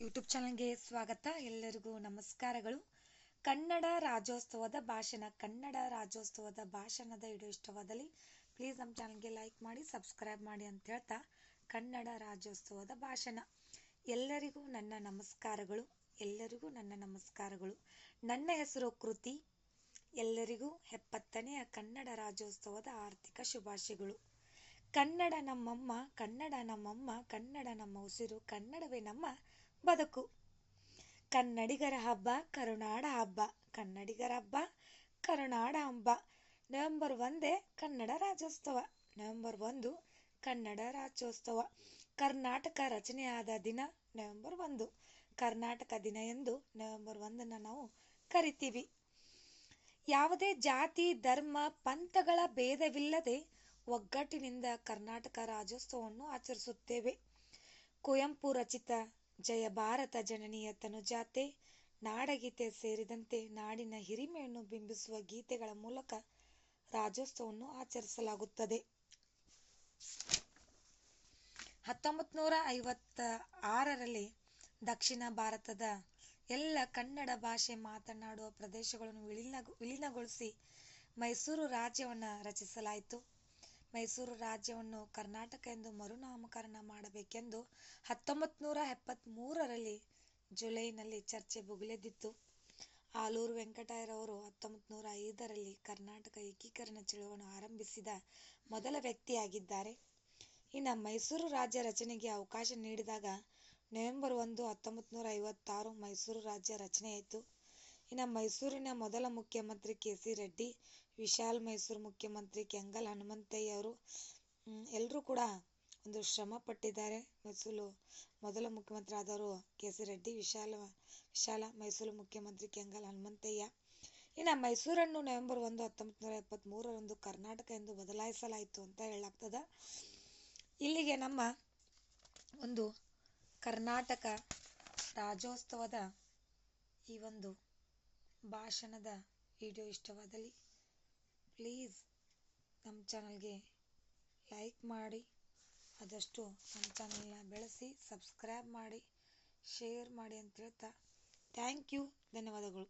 YouTube ಚಾನಲ್ಗೆ ಸ್ವಾಗತ. ಎಲ್ಲರಿಗೂ ನಮಸ್ಕಾರಗಳು. ಕನ್ನಡ ರಾಜ್ಯೋತ್ಸವದ ಭಾಷಣ, ಕನ್ನಡ ರಾಜ್ಯೋತ್ಸವದ ಭಾಷಣದ ವಿಡಿಯೋ ಇಷ್ಟವಾದಲ್ಲಿ ಪ್ಲೀಸ್ ನಮ್ಮ ಚಾನಲ್ಗೆ ಲೈಕ್ ಮಾಡಿ ಸಬ್ಸ್ಕ್ರೈಬ್ ಮಾಡಿ ಅಂತ ಹೇಳ್ತಾ ಕನ್ನಡ ರಾಜ್ಯೋತ್ಸವದ ಭಾಷಣ. ಎಲ್ಲರಿಗೂ ನನ್ನ ನಮಸ್ಕಾರಗಳು. ಎಲ್ಲರಿಗೂ ನನ್ನ ನಮಸ್ಕಾರಗಳು. ನನ್ನ ಹೆಸರು ಕೃತಿ. ಎಲ್ಲರಿಗೂ ಎಪ್ಪತ್ತನೆಯ ಕನ್ನಡ ರಾಜ್ಯೋತ್ಸವದ ಆರ್ಥಿಕ ಶುಭಾಶಯಗಳು. ಕನ್ನಡ ನಮ್ಮಮ್ಮ ಕನ್ನಡ ನಮ್ಮಮ್ಮ, ಕನ್ನಡ ನಮ್ಮ ಉಸಿರು, ಕನ್ನಡವೇ ನಮ್ಮ ಬದುಕು. ಕನ್ನಡಿಗರ ಹಬ್ಬ, ಕರುನಾಡ ಹಬ್ಬ. ಕನ್ನಡಿಗರ ಹಬ್ಬ, ಕರುನಾಡ ಹಬ್ಬ. ನವೆಂಬರ್ ಒಂದೇ ಕನ್ನಡ ರಾಜ್ಯೋತ್ಸವ. ನವೆಂಬರ್ ಒಂದು ಕನ್ನಡ ರಾಜ್ಯೋತ್ಸವ. ಕರ್ನಾಟಕ ರಚನೆಯಾದ ದಿನ ನವೆಂಬರ್ ಒಂದು. ಕರ್ನಾಟಕ ದಿನ ಎಂದು ನವೆಂಬರ್ ಒಂದನ್ನು ನಾವು ಕರಿತೀವಿ. ಯಾವುದೇ ಜಾತಿ, ಧರ್ಮ, ಪಂಥಗಳ ಭೇದವಿಲ್ಲದೆ ಒಗ್ಗಟ್ಟಿನಿಂದ ಕರ್ನಾಟಕ ರಾಜ್ಯೋತ್ಸವವನ್ನು ಆಚರಿಸುತ್ತೇವೆ. ಕುವೆಂಪು ರಚಿತ ಜಯ ಭಾರತ ಜನನಿಯ ತನುಜಾತೆ, ನಾಡಗೀತೆ ಸೇರಿದಂತೆ ನಾಡಿನ ಹಿರಿಮೆಯನ್ನು ಬಿಂಬಿಸುವ ಗೀತೆಗಳ ಮೂಲಕ ರಾಜ್ಯೋತ್ಸವವನ್ನು ಆಚರಿಸಲಾಗುತ್ತದೆ. ಹತ್ತೊಂಬತ್ತು ನೂರ ಐವತ್ತ ಆರರಲ್ಲಿ ದಕ್ಷಿಣ ಭಾರತದ ಎಲ್ಲ ಕನ್ನಡ ಭಾಷೆ ಮಾತನಾಡುವ ಪ್ರದೇಶಗಳನ್ನು ವಿಲೀನ ವಿಲೀನಗೊಳಿಸಿ ಮೈಸೂರು ರಾಜ್ಯವನ್ನು ರಚಿಸಲಾಯಿತು. ಮೈಸೂರು ರಾಜ್ಯವನ್ನು ಕರ್ನಾಟಕ ಎಂದು ಮರುನಾಮಕರಣ ಮಾಡಬೇಕೆಂದು ಹತ್ತೊಂಬತ್ತು ನೂರ ಎಪ್ಪತ್ತ್ಮೂರರಲ್ಲಿ ಜುಲೈನಲ್ಲಿ ಚರ್ಚೆ ಭುಗಿಲೆದ್ದಿತ್ತು ಆಲೂರು ವೆಂಕಟಯ್ಯರವರು ಹತ್ತೊಂಬತ್ತು ನೂರ ಐದರಲ್ಲಿ ಕರ್ನಾಟಕ ಏಕೀಕರಣ ಚಳವಳಿಯನ್ನು ಆರಂಭಿಸಿದ ಮೊದಲ ವ್ಯಕ್ತಿಯಾಗಿದ್ದಾರೆ. ಇನ್ನು ಮೈಸೂರು ರಾಜ್ಯ ರಚನೆಗೆ ಅವಕಾಶ ನೀಡಿದಾಗ ನವೆಂಬರ್ ಒಂದು ಹತ್ತೊಂಬತ್ತು ನೂರ ಐವತ್ತಾರು ಮೈಸೂರು ರಾಜ್ಯ ರಚನೆಯಾಯಿತು. ಇನ್ನು ಮೈಸೂರಿನ ಮೊದಲ ಮುಖ್ಯಮಂತ್ರಿ ಕೆ ಸಿ ರೆಡ್ಡಿ, ವಿಶಾಲ್ ಮೈಸೂರು ಮುಖ್ಯಮಂತ್ರಿ ಕೆಂಗಲ್ ಹನುಮಂತಯ್ಯ ಅವರು ಎಲ್ಲರೂ ಕೂಡ ಒಂದು ಶ್ರಮ ಪಟ್ಟಿದ್ದಾರೆ. ಮೈಸೂರು ಮೊದಲ ಮುಖ್ಯಮಂತ್ರಿ ಆದವರು ಕೆ ಸಿ ರೆಡ್ಡಿ, ವಿಶಾಲ ವಿಶಾಲ ಮೈಸೂರು ಮುಖ್ಯಮಂತ್ರಿ ಕೆಂಗಲ್ ಹನುಮಂತಯ್ಯ. ಇನ್ನು ಮೈಸೂರನ್ನು ನವೆಂಬರ್ ಒಂದು, ಹತ್ತೊಂಬತ್ತು ನೂರ ಎಪ್ಪತ್ತ್ಮೂರರಂದು ಕರ್ನಾಟಕ ಎಂದು ಬದಲಾಯಿಸಲಾಯಿತು ಅಂತ ಹೇಳಲಾಗ್ತದೆ. ಇಲ್ಲಿಗೆ ನಮ್ಮ ಒಂದು ಕರ್ನಾಟಕ ರಾಜ್ಯೋತ್ಸವದ ಈ ಒಂದು ಭಾಷಣದ ವಿಡಿಯೋ ಇಷ್ಟವಾದಲ್ಲಿ ಪ್ಲೀಸ್ ನಮ್ಮ ಚಾನಲ್ಗೆ ಲೈಕ್ ಮಾಡಿ, ಆದಷ್ಟು ನಮ್ಮ ಚಾನಲ್ನ ಬೆಳೆಸಿ, ಸಬ್ಸ್ಕ್ರೈಬ್ ಮಾಡಿ, ಶೇರ್ ಮಾಡಿ ಅಂತ ಹೇಳ್ತಾ ಥ್ಯಾಂಕ್ ಯು, ಧನ್ಯವಾದಗಳು.